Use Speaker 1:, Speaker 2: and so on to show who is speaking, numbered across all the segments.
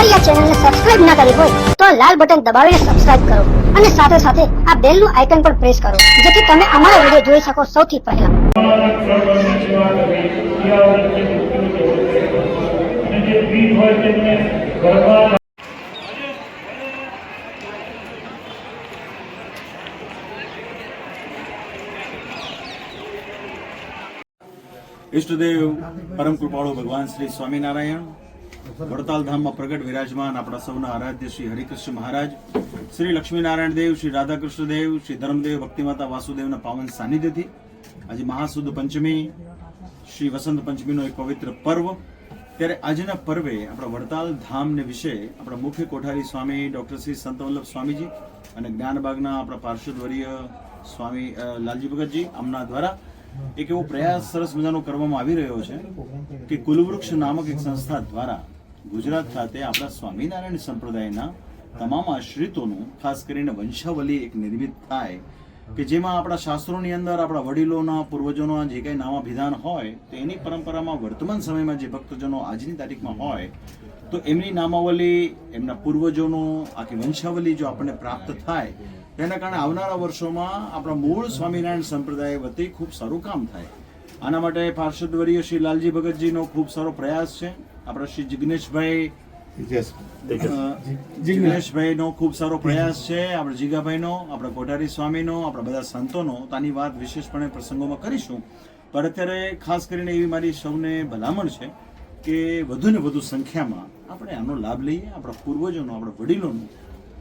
Speaker 1: અમારી આ ચેનલને સબસ્ક્રાઇબ ના કરી હોય, તો આ લાલ બટન દબાવીને સબસ્ક્રાઇબ કરો અને સાથે સાથે આ બેલનું આઇકન પણ પ્રેસ કરો, જેથી તમે અમારા વીડિયો જોઈ શકો સૌથી પહેલા.
Speaker 2: ઘરમાં
Speaker 3: ઈષ્ટદેવ પરમ કૃપાળુ ભગવાન શ્રી સ્વામિનારાયણ વડતાલ ધામમાં પ્રગટ વિરાજમાન આપણા સૌના આરાધ્ય શ્રી હરિકૃષ્ણ મહારાજ, શ્રી લક્ષ્મીનારાયણ દેવ, શ્રી રાધાકૃષ્ણ દેવ, શ્રી ધર્મદેવ ભક્તિમાતા વાસુદેવના પાવન સાનિધ્યથી આજે મહાસુદ પંચમી, શ્રી વસંત પંચમીનો એક પવિત્ર પર્વ. ત્યારે આજના પર્વે આપણા વડતાલ ધામને વિશે આપણા મુખ્ય કોઠારી સ્વામી ડૉક્ટર શ્રી સંત વલ્લભ સ્વામીજી અને જ્ઞાનબાગના આપણા પાર્ષદવર્ય સ્વામી લાલજી ભગતજી આમના દ્વારા એક એવો પ્રયાસ સરસ મજાનો કરવામાં આવી રહ્યો છે કે કુલવૃક્ષ નામક એક સંસ્થા દ્વારા ગુજરાત ખાતે આપણા સ્વામિનારાયણ સંપ્રદાયના તમામ આશ્રિતોનું, ખાસ કરીને વંશાવલી એક નિર્મિત થાય, કે જેમાં આપણા શાસ્ત્રોની અંદર આપણા વડીલોના, પૂર્વજોના જે કંઈ નામાભિધાન હોય, તો એની પરંપરામાં વર્તમાન સમયમાં જે ભક્તજનો આજની તારીખમાં હોય, તો એમની નામાવલી, એમના પૂર્વજોનો, આખી વંશાવલી જો આપણને પ્રાપ્ત થાય તેના કારણે આવનારા વર્ષોમાં આપણા મૂળ સ્વામિનારાયણ સંપ્રદાય વતી ખૂબ સારું કામ થાય. આના માટે પાર્ષદવર્ય શ્રી લાલજી ભગતજીનો ખૂબ સારો પ્રયાસ છે. આપણા શ્રી જિગ્નેશભાઈ જિગ્નેશભાઈનો ખૂબ સારો પ્રયાસ છે. આપણે જીગાભાઈનો આપણા કોઠારી સ્વામીનો આપણા બધા સંતોનો તાની વાત વિશેષપણે પ્રસંગોમાં કરીશું. પણ અત્યારે ખાસ કરીને એવી મારી સૌને ભલામણ છે કે વધુ ને વધુ સંખ્યામાં આપણે આનો લાભ લઈએ આપણા પૂર્વજોનો આપણા વડીલોનું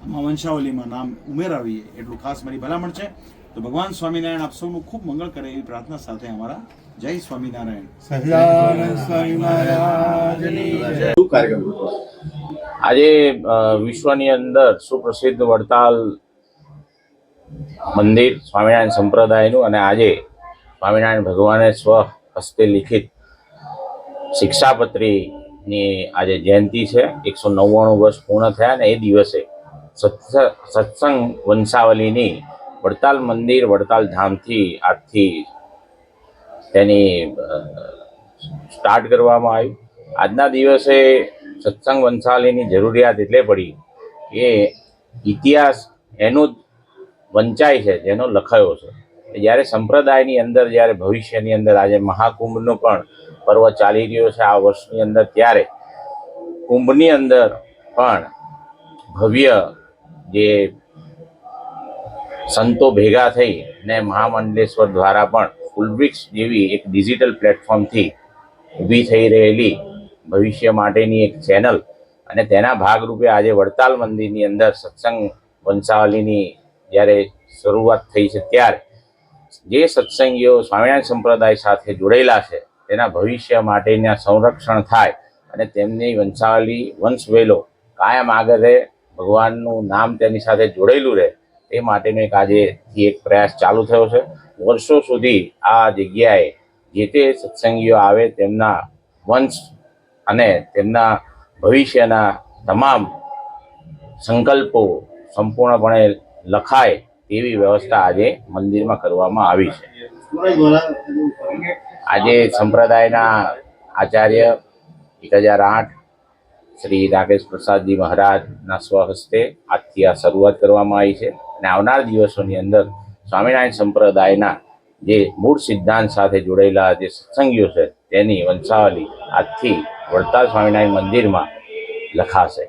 Speaker 3: આમાં વંશાવલીમાં નામ ઉમેરાવીએ એટલું ખાસ મારી ભલામણ છે. તો ભગવાન સ્વામિનારાયણ આપ સૌનું ખૂબ મંગળ કરે એવી પ્રાર્થના સાથે અમારા જય સ્વામિનારાયણ?
Speaker 4: આજે વિશ્વની અંદર સુપ્રસિદ્ધ વડતાલ મંદિર સ્વામિનારાયણ સંપ્રદાયનું અને આજે સ્વામિનારાયણ ભગવાને સ્વ હસ્તે લિખિત શિક્ષાપત્રીની આજે જયંતિ છે. એકસો નવ્વાણું વર્ષ પૂર્ણ થયા અને એ દિવસે સત્સંગ વંશાવલીની વડતાલ મંદિર, વડતાલ ધામથી આજથી તેની સ્ટાર્ટ કરવામાં આવ્યું. આજના દિવસે સત્સંગ વંશાલીની જરૂરિયાત એટલે પડી કે ઇતિહાસ એનું જ વંચાય છે, જેનો લખાયો છે. જ્યારે સંપ્રદાયની અંદર, જ્યારે ભવિષ્યની અંદર, આજે મહાકુંભનો પણ પર્વ ચાલી રહ્યો છે આ વર્ષની અંદર, ત્યારે કુંભની અંદર પણ ભવ્ય જે સંતો ભેગા થઈ ને મહામંડલેશ્વર દ્વારા પણ ફૂલબ્રિક્સ જેવી એક ડિજિટલ પ્લેટફોર્મથી ઊભી થઈ રહેલી ભવિષ્ય માટેની એક ચેનલ અને તેના ભાગરૂપે આજે વડતાલ મંદિરની અંદર સત્સંગ વંશાવલીની જ્યારે શરૂઆત થઈ છે ત્યારે જે સત્સંગીઓ સ્વામિનારાયણ સંપ્રદાય સાથે જોડાયેલા છે, તેના ભવિષ્ય માટેના સંરક્ષણ થાય અને તેમની વંશાવલી વંશવેલો કાયમ આગળ રહે, ભગવાનનું નામ તેની સાથે જોડાયેલું રહે તે માટેનો એક આજેથી એક પ્રયાસ ચાલુ થયો છે. વર્ષો સુધી આ જગ્યાએ જે તે સત્સંગીઓ આવે તેમના વંશ અને તેમના ભવિષ્યના તમામ સંકલ્પો સંપૂર્ણપણે લખાય તેવી વ્યવસ્થા આજે મંદિરમાં કરવામાં આવી છે. આજે સંપ્રદાયના આચાર્ય એક હજાર આઠ શ્રી રાકેશ પ્રસાદજી મહારાજના સ્વહસ્તે આજથી આ શરૂઆત કરવામાં આવી છે. અને આવનાર દિવસોની અંદર સ્વામિનારાયણ સંપ્રદાયના જે મૂળ સિદ્ધાંત સાથે જોડાયેલા જે સત્સંગીઓ છે, તેની વંશાવલી આજથી વડતાલ સ્વામિનારાયણ મંદિરમાં લખાશે.